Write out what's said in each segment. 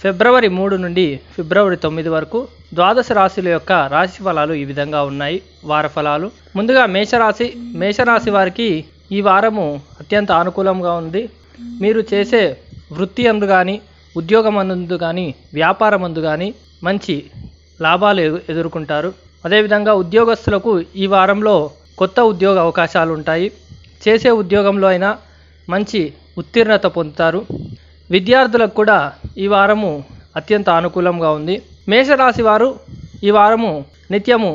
ఫిబ్రవరి మూడు నుండి ఫిబ్రవరి తొమ్మిది వరకు ద్వాదశ రాశుల యొక్క రాశి ఫలాలు ఈ విధంగా ఉన్నాయి. వార ఫలాలు. ముందుగా మేషరాశి. మేషరాశి వారికి ఈ వారము అత్యంత అనుకూలంగా ఉంది. మీరు చేసే వృత్తి అందు కానీ ఉద్యోగం అందు కానీ వ్యాపారం అందు కానీ మంచి లాభాలు ఎదుర్కొంటారు. అదేవిధంగా ఉద్యోగస్తులకు ఈ వారంలో కొత్త ఉద్యోగ అవకాశాలు ఉంటాయి. చేసే ఉద్యోగంలో అయినా మంచి ఉత్తీర్ణత పొందుతారు. విద్యార్థులకు కూడా ఈ వారము అత్యంత అనుకూలంగా ఉంది. మేషరాశి వారు ఈ వారము నిత్యము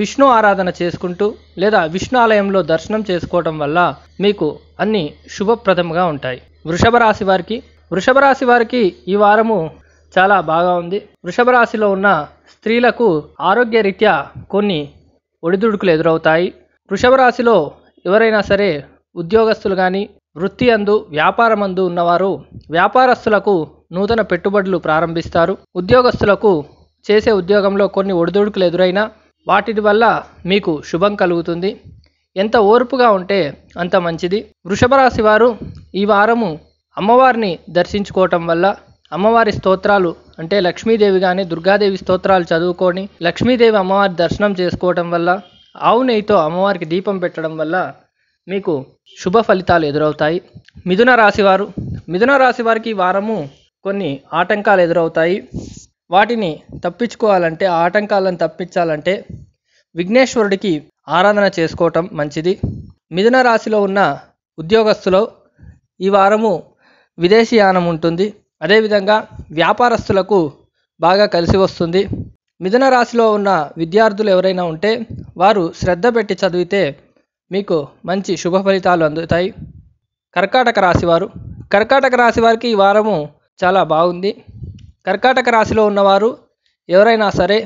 విష్ణు ఆరాధన చేసుకుంటూ లేదా విష్ణు ఆలయంలో దర్శనం చేసుకోవటం వల్ల మీకు అన్ని శుభప్రదంగా ఉంటాయి. వృషభ రాశి వారికి వృషభ రాశి వారికి ఈ వారము చాలా బాగా ఉంది. వృషభ రాశిలో ఉన్న స్త్రీలకు ఆరోగ్యరీత్యా కొన్ని ఒడిదుడుకులు ఎదురవుతాయి. వృషభ రాశిలో ఎవరైనా సరే ఉద్యోగస్తులు కానీ వృత్తి అందు వ్యాపారమందు ఉన్నవారు వ్యాపారస్తులకు నూతన పెట్టుబడులు ప్రారంభిస్తారు. ఉద్యోగస్తులకు చేసే ఉద్యోగంలో కొన్ని ఒడిదుడుకులు ఎదురైనా వాటి వల్ల మీకు శుభం కలుగుతుంది. ఎంత ఓర్పుగా ఉంటే అంత మంచిది. వృషభ రాశి వారు ఈ వారము అమ్మవారిని దర్శించుకోవటం వల్ల అమ్మవారి స్తోత్రాలు అంటే లక్ష్మీదేవి కానీ దుర్గాదేవి స్తోత్రాలు చదువుకొని లక్ష్మీదేవి అమ్మవారి దర్శనం చేసుకోవటం వల్ల ఆవు నెయ్యితో అమ్మవారికి దీపం పెట్టడం వల్ల మీకు శుభ ఫలితాలు ఎదురవుతాయి. మిథున రాశివారు మిథున రాశి వారికి ఈ వారము కొన్ని ఆటంకాలు ఎదురవుతాయి. వాటిని తప్పించుకోవాలంటే ఆ ఆటంకాలను తప్పించాలంటే విఘ్నేశ్వరుడికి ఆరాధన చేసుకోవటం మంచిది. మిథున రాశిలో ఉన్న ఉద్యోగస్తులు ఈ వారము విదేశీయానం ఉంటుంది. అదేవిధంగా వ్యాపారస్తులకు బాగా కలిసి వస్తుంది. మిథున రాశిలో ఉన్న విద్యార్థులు ఎవరైనా ఉంటే వారు శ్రద్ధ పెట్టి చదివితే మీకు మంచి శుభ ఫలితాలు అందుతాయి. కర్కాటక రాశివారు. కర్కాటక రాశి వారికి ఈ వారము చాలా బాగుంది. కర్కాటక రాశిలో ఉన్నవారు ఎవరైనా సరే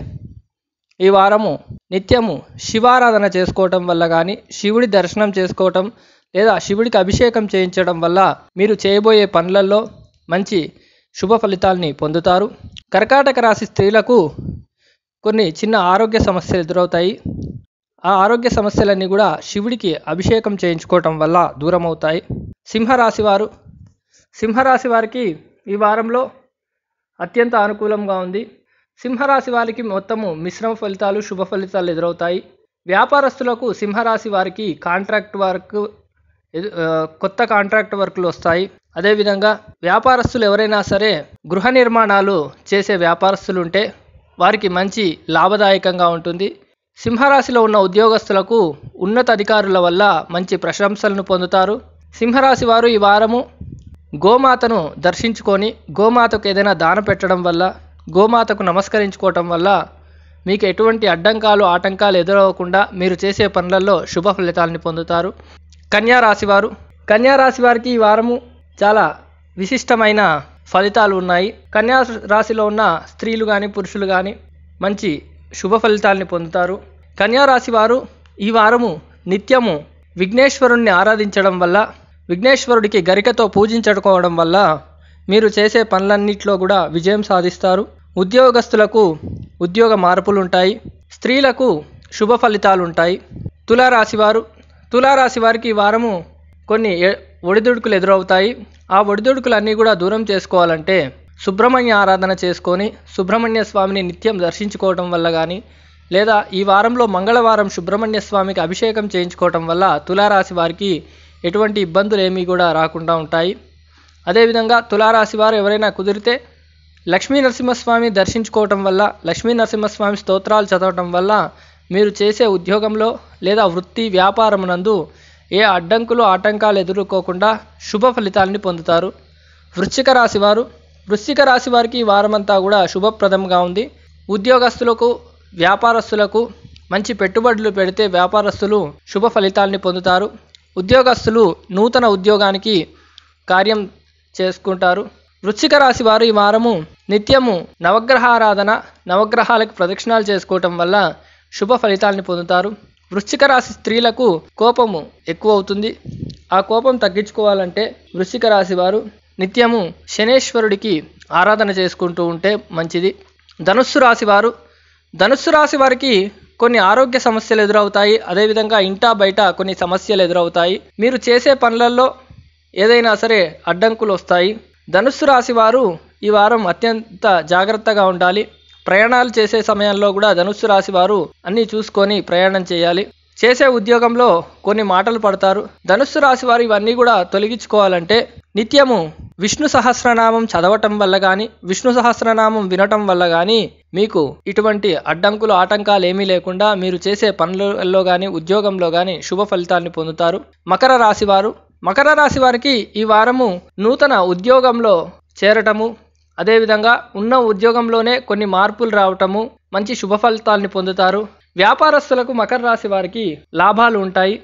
ఈ వారము నిత్యము శివారాధన చేసుకోవటం వల్ల కానీ శివుడి దర్శనం చేసుకోవటం లేదా శివుడికి అభిషేకం చేయించడం వల్ల మీరు చేయబోయే పనులలో మంచి శుభ ఫలితాల్ని పొందుతారు. కర్కాటక రాశి స్త్రీలకు కొన్ని చిన్న ఆరోగ్య సమస్యలు ఎదురవుతాయి. ఆ ఆరోగ్య సమస్యలన్నీ కూడా శివుడికి అభిషేకం చేయించుకోవటం వల్ల దూరం అవుతాయి సింహరాశి వారు సింహరాశి వారికి ఈ వారంలో అత్యంత అనుకూలంగా ఉంది. సింహరాశి వారికి మొత్తము మిశ్రమ ఫలితాలు శుభ ఫలితాలు ఎదురవుతాయి. వ్యాపారస్తులకు సింహరాశి వారికి కాంట్రాక్ట్ వర్క్ ఎదు- కొత్త కాంట్రాక్ట్ వర్క్లు వస్తాయి. అదేవిధంగా వ్యాపారస్తులు ఎవరైనా సరే గృహ నిర్మాణాలు చేసే వ్యాపారస్తులు ఉంటే వారికి మంచి లాభదాయకంగా ఉంటుంది. సింహరాశిలో ఉన్న ఉద్యోగస్తులకు ఉన్నత అధికారుల వల్ల మంచి ప్రశంసలను పొందుతారు. సింహరాశి వారు ఈ వారము గోమాతను దర్శించుకొని గోమాతకు ఏదైనా దాన పెట్టడం వల్ల గోమాతకు నమస్కరించుకోవటం వల్ల మీకు ఎటువంటి అడ్డంకాలు ఆటంకాలు ఎదురవ్వకుండా మీరు చేసే పనులలో శుభ ఫలితాలని పొందుతారు. కన్యారాశివారు కన్యారాశి వారు వారికి ఈ వారము చాలా విశిష్టమైన ఫలితాలు ఉన్నాయి. కన్యా రాశిలో ఉన్న స్త్రీలు కానీ పురుషులు కానీ మంచి శుభ ఫలితాలని పొందుతారు. కన్యారాశి వారు ఈ వారము నిత్యము విఘ్నేశ్వరుణ్ణి ఆరాధించడం వల్ల విఘ్నేశ్వరుడికి గరికతో పూజించుకోవడం వల్ల మీరు చేసే పనులన్నిట్లో కూడా విజయం సాధిస్తారు. ఉద్యోగస్తులకు ఉద్యోగ మార్పులు ఉంటాయి స్త్రీలకు శుభ ఫలితాలు ఉంటాయి తులారాశివారికి తులారాశి వారికి ఈ వారము కొన్ని ఒడిదుడుకులు ఎదురవుతాయి. ఆ ఒడిదుడుకులన్నీ కూడా దూరం చేసుకోవాలంటే సుబ్రహ్మణ్య ఆరాధన చేసుకొని సుబ్రహ్మణ్య స్వామిని నిత్యం దర్శించుకోవటం వల్ల కానీ లేదా ఈ వారంలో మంగళవారం సుబ్రహ్మణ్య స్వామికి అభిషేకం చేయించుకోవటం వల్ల తులారాశి వారికి ఎటువంటి ఇబ్బందులు ఏమీ కూడా రాకుండా ఉంటాయి. అదేవిధంగా తులారాశి వారు ఎవరైనా కుదిరితే లక్ష్మీ నరసింహస్వామి దర్శించుకోవటం వల్ల లక్ష్మీ నరసింహస్వామి స్తోత్రాలు చదవటం వల్ల మీరు చేసే ఉద్యోగంలో లేదా వృత్తి వ్యాపారమునందు ఏ అడ్డంకులు ఆటంకాలు ఎదుర్కోకుండా శుభ ఫలితాలని పొందుతారు. వృశ్చిక రాశి వారు వృశ్చిక రాశి వారికి ఈ వారమంతా కూడా శుభప్రదంగా ఉంది. ఉద్యోగస్తులకు వ్యాపారస్తులకు మంచి పెట్టుబడులు పెడితే వ్యాపారస్తులు శుభ ఫలితాల్ని పొందుతారు. ఉద్యోగస్తులు నూతన ఉద్యోగానికి కార్యం చేసుకుంటారు. వృశ్చిక రాశి వారు ఈ వారము నిత్యము నవగ్రహారాధన నవగ్రహాలకు ప్రదక్షిణాలు చేసుకోవటం వల్ల శుభ ఫలితాలను పొందుతారు. వృశ్చిక రాశి స్త్రీలకు కోపము ఎక్కువ అవుతుంది. ఆ కోపం తగ్గించుకోవాలంటే వృశ్చిక రాశి వారు నిత్యము శనేశ్వరుడికి ఆరాధన చేసుకుంటూ ఉంటే మంచిది. ధనుస్సు రాశి వారు ధనుస్సు రాశి వారికి కొన్ని ఆరోగ్య సమస్యలు ఎదురవుతాయి. అదేవిధంగా ఇంటా బయట కొన్ని సమస్యలు ఎదురవుతాయి. మీరు చేసే పనులలో ఏదైనా సరే అడ్డంకులు వస్తాయి. ధనుస్సు రాశి వారు ఈ వారం అత్యంత జాగ్రత్తగా ఉండాలి. ప్రయాణాలు చేసే సమయంలో కూడా ధనుస్సు రాశి వారు అన్నీ చూసుకొని ప్రయాణం చేయాలి. చేసే ఉద్యోగంలో కొన్ని మాటలు పడతారు. ధనుస్సు రాశి వారు ఇవన్నీ కూడా తొలగించుకోవాలంటే నిత్యము విష్ణు సహస్రనామం చదవటం వల్ల కానీ విష్ణు సహస్రనామం వినటం వల్ల కానీ మీకు ఇటువంటి అడ్డంకులు ఆటంకాలు ఏమీ లేకుండా మీరు చేసే పనులలో కానీ ఉద్యోగంలో కానీ శుభ ఫలితాన్ని పొందుతారు. మకర రాశి వారు మకర రాశి వారికి ఈ వారము నూతన ఉద్యోగంలో చేరటము అదేవిధంగా ఉన్న ఉద్యోగంలోనే కొన్ని మార్పులు రావటము మంచి శుభ ఫలితాల్ని పొందుతారు. వ్యాపారస్తులకు మకర రాశి వారికి లాభాలు ఉంటాయి.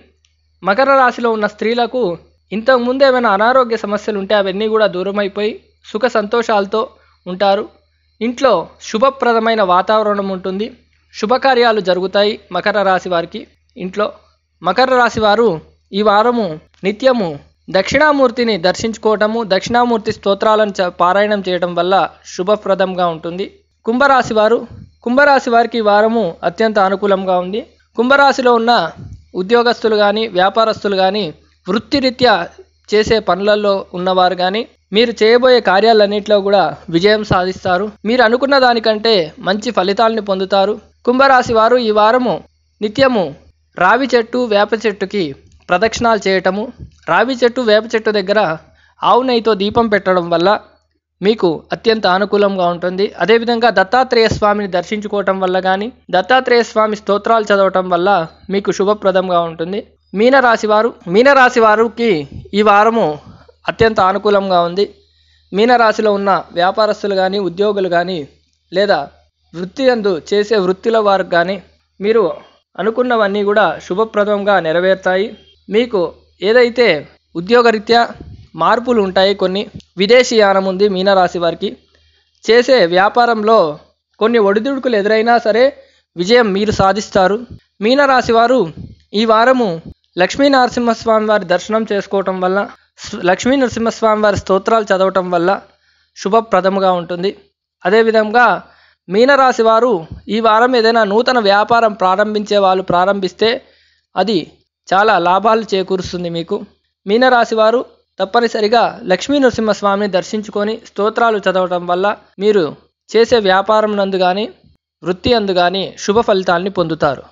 మకర రాశిలో ఉన్న స్త్రీలకు ఇంతకు ముందు ఏమైనా అనారోగ్య సమస్యలు ఉంటే అవన్నీ కూడా దూరమైపోయి సుఖ సంతోషాలతో ఉంటారు. ఇంట్లో శుభప్రదమైన వాతావరణం ఉంటుంది. శుభకార్యాలు జరుగుతాయి మకర రాశి వారికి ఇంట్లో. మకర రాశి వారు ఈ వారము నిత్యము దక్షిణామూర్తిని దర్శించుకోవటము దక్షిణామూర్తి స్తోత్రాలను చ- పారాయణం చేయటం వల్ల శుభప్రదంగా ఉంటుంది. కుంభరాశి వారు కుంభరాశి వారికి ఈ వారము అత్యంత అనుకూలంగా ఉంది. కుంభరాశిలో ఉన్న ఉద్యోగస్తులు కానీ వ్యాపారస్తులు కానీ వృత్తిరీత్యా చేసే పనులలో ఉన్నవారు కానీ మీరు చేయబోయే కార్యాలన్నింటిలో కూడా విజయం సాధిస్తారు. మీరు అనుకున్న దానికంటే మంచి ఫలితాలను పొందుతారు. కుంభరాశి వారు ఈ వారము నిత్యము రావి చెట్టు వేప చెట్టుకి ప్రదక్షిణాలు చేయటము రావి చెట్టు వేప చెట్టు దగ్గర ఆవు నెయ్యితో దీపం పెట్టడం వల్ల మీకు అత్యంత అనుకూలంగా ఉంటుంది. అదేవిధంగా దత్తాత్రేయ స్వామిని దర్శించుకోవటం వల్ల కానీ దత్తాత్రేయ స్వామి స్తోత్రాలు చదవటం వల్ల మీకు శుభప్రదంగా ఉంటుంది. మీనరాశి వారు మీనరాశి వారికి ఈ వారము అత్యంత అనుకూలంగా ఉంది. మీనరాశిలో ఉన్న వ్యాపారస్తులు కానీ ఉద్యోగులు కానీ లేదా వృత్తి అందు చేసే వృత్తిల వారికి కానీ మీరు అనుకున్నవన్నీ కూడా శుభప్రదంగా నెరవేరుతాయి. మీకు ఏదైతే ఉద్యోగరీత్యా మార్పులు ఉంటాయి కొన్ని. విదేశీ యానం ఉంది మీనరాశి వారికి. చేసే వ్యాపారంలో కొన్ని ఒడిదుడుకులు ఎదురైనా సరే విజయం మీరు సాధిస్తారు. మీనరాశి వారు ఈ వారము లక్ష్మీ నరసింహస్వామి వారి దర్శనం చేసుకోవటం వల్ల లక్ష్మీ నరసింహస్వామి వారి స్తోత్రాలు చదవటం వల్ల శుభప్రదముగా ఉంటుంది. అదేవిధంగా మీనరాశి వారు ఈ వారం ఏదైనా నూతన వ్యాపారం ప్రారంభించే వాళ్ళు ప్రారంభిస్తే అది చాలా లాభాలు చేకూరుస్తుంది మీకు. మీనరాశి వారు తప్పనిసరిగా లక్ష్మీ నరసింహస్వామిని దర్శించుకొని స్తోత్రాలు చదవటం వల్ల మీరు చేసే వ్యాపారం నందు కానీ వృత్తి అందు కానీ శుభ ఫలితాల్ని పొందుతారు.